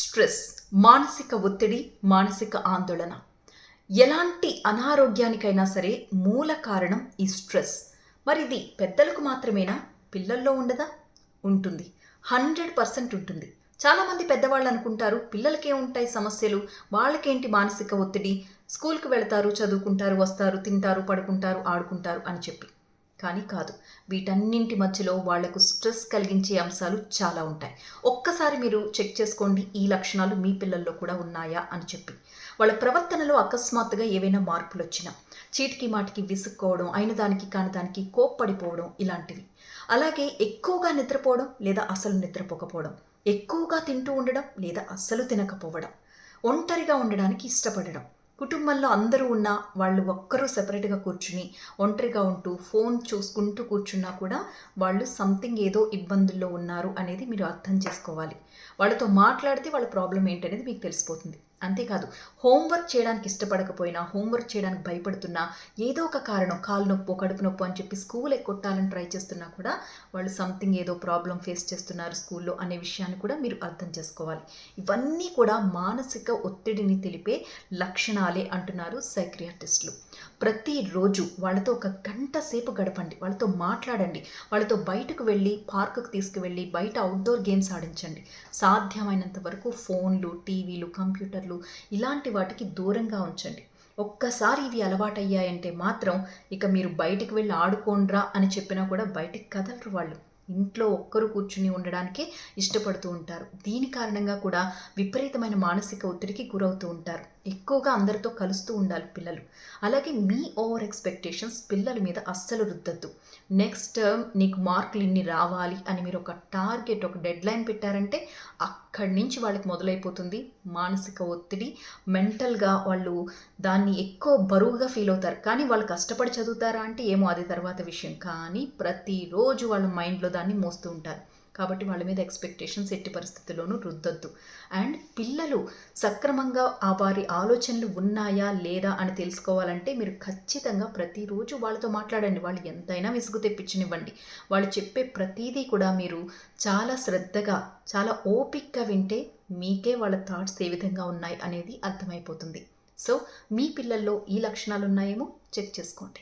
Stress మానసిక ఒత్తిడి మానసిక ఆందోళన. ఎలాంటి అనారోగ్యానికైనా సరే మూల కారణం ఈ స్ట్రెస్. మరి ఇది పెద్దలకు మాత్రమేనా? పిల్లల్లో ఉండదా? ఉంటుంది. హండ్రెడ్ పర్సెంట్ ఉంటుంది. చాలామంది పెద్దవాళ్ళు అనుకుంటారు పిల్లలకే ఉంటాయి సమస్యలు. వాళ్ళకేంటి మానసిక ఒత్తిడి? స్కూల్కి వెళ్తారు చదువుకుంటారు వస్తారు తింటారు పడుకుంటారు ఆడుకుంటారు అని చెప్పి. కానీ కాదు. వీటన్నింటి మధ్యలో వాళ్ళకు స్ట్రెస్ కలిగించే అంశాలు చాలా ఉంటాయి. ఒక్కసారి మీరు చెక్ చేసుకోండి ఈ లక్షణాలు మీ పిల్లల్లో కూడా ఉన్నాయా అని చెప్పి. వాళ్ళ ప్రవర్తనలో అకస్మాత్తుగా ఏవైనా మార్పులు వచ్చినా చీటికి మాటికి విసుక్కోవడం అయిన దానికి కాని దానికి కోప్పడిపోవడం ఇలాంటివి. అలాగే ఎక్కువగా నిద్రపోవడం లేదా అసలు నిద్రపోకపోవడం ఎక్కువగా తింటూ ఉండడం లేదా అస్సలు తినకపోవడం ఒంటరిగా ఉండడానికి ఇష్టపడడం కుటుంబంలో అందరూ ఉన్నా వాళ్ళు ఒక్కరూ సెపరేట్గా కూర్చుని ఒంటరిగా ఉంటూ ఫోన్ చూసుకుంటూ కూర్చున్నా కూడా వాళ్ళు సంథింగ్ ఏదో ఇబ్బందుల్లో ఉన్నారు అనేది మీరు అర్థం చేసుకోవాలి. వాళ్ళతో మాట్లాడితే వాళ్ళ ప్రాబ్లం ఏంటనేది మీకు తెలిసిపోతుంది. అంతేకాదు హోంవర్క్ చేయడానికి ఇష్టపడకపోయినా హోంవర్క్ చేయడానికి భయపడుతున్నా ఏదో ఒక కారణం కాలు నొప్పు కడుపు నొప్పు అని చెప్పి స్కూల్ ఎక్కొట్టాలని ట్రై చేస్తున్నా కూడా వాళ్ళు సంథింగ్ ఏదో ప్రాబ్లం ఫేస్ చేస్తున్నారు స్కూల్లో అనే విషయాన్ని కూడా మీరు అర్థం చేసుకోవాలి. ఇవన్నీ కూడా మానసిక ఒత్తిడిని తెలిపే లక్షణాలే అంటున్నారు సైక్రియాటిస్టులు. ప్రతిరోజు వాళ్ళతో ఒక గంట సేపు గడపండి వాళ్ళతో మాట్లాడండి వాళ్ళతో బయటకు వెళ్ళి పార్కుకు తీసుకువెళ్ళి బయట అవుట్డోర్ గేమ్స్ ఆడించండి. సాధ్యమైనంత వరకు ఫోన్లు టీవీలు కంప్యూటర్లు ఇలాంటి వాటికి దూరంగా ఉంచండి. ఒక్కసారి ఇవి అలవాటయ్యాయంటే మాత్రం ఇక మీరు బయటికి వెళ్ళి ఆడుకోండ్రా అని చెప్పినా కూడా బయటికి కదలరు వాళ్ళు. ఇంట్లో ఒక్కరు కూర్చుని ఉండడానికే ఇష్టపడుతూ ఉంటారు. దీని కారణంగా కూడా విపరీతమైన మానసిక ఒత్తిడికి గురవుతూ ఉంటారు. ఎక్కువగా అందరితో కలుస్తూ ఉండాలి పిల్లలు. అలాగే మీ ఓవర్ ఎక్స్పెక్టేషన్స్ పిల్లల మీద అస్సలు రుద్దద్దు. నెక్స్ట్ టర్మ్ నీకు మార్కులు ఇన్ని రావాలి అని మీరు ఒక టార్గెట్ ఒక డెడ్ లైన్ పెట్టారంటే అక్కడి నుంచి వాళ్ళకి మొదలైపోతుంది మానసిక ఒత్తిడి. మెంటల్గా వాళ్ళు దాన్ని ఎక్కువ బరువుగా ఫీల్ అవుతారు. కానీ వాళ్ళు కష్టపడి చదువుతారా అంటే ఏమో అది తర్వాత విషయం. కానీ ప్రతిరోజు వాళ్ళ మైండ్లో దాన్ని మోస్తూ ఉంటారు. కాబట్టి వాళ్ళ మీద ఎక్స్పెక్టేషన్స్ ఎట్టి పరిస్థితుల్లోనూ రుద్దొద్దు. అండ్ పిల్లలు సక్రమంగా ఆ వారి ఆలోచనలు ఉన్నాయా లేదా అని తెలుసుకోవాలంటే మీరు ఖచ్చితంగా ప్రతిరోజు వాళ్ళతో మాట్లాడండి. వాళ్ళు ఎంతైనా విసుగు తెప్పించనివ్వండి. వాళ్ళు చెప్పే ప్రతీదీ కూడా మీరు చాలా శ్రద్ధగా చాలా ఓపిక్గా వింటే మీకే వాళ్ళ థాట్స్ ఏ విధంగా ఉన్నాయి అనేది అర్థమైపోతుంది. సో మీ పిల్లల్లో ఈ లక్షణాలు ఉన్నాయేమో చెక్ చేసుకోండి.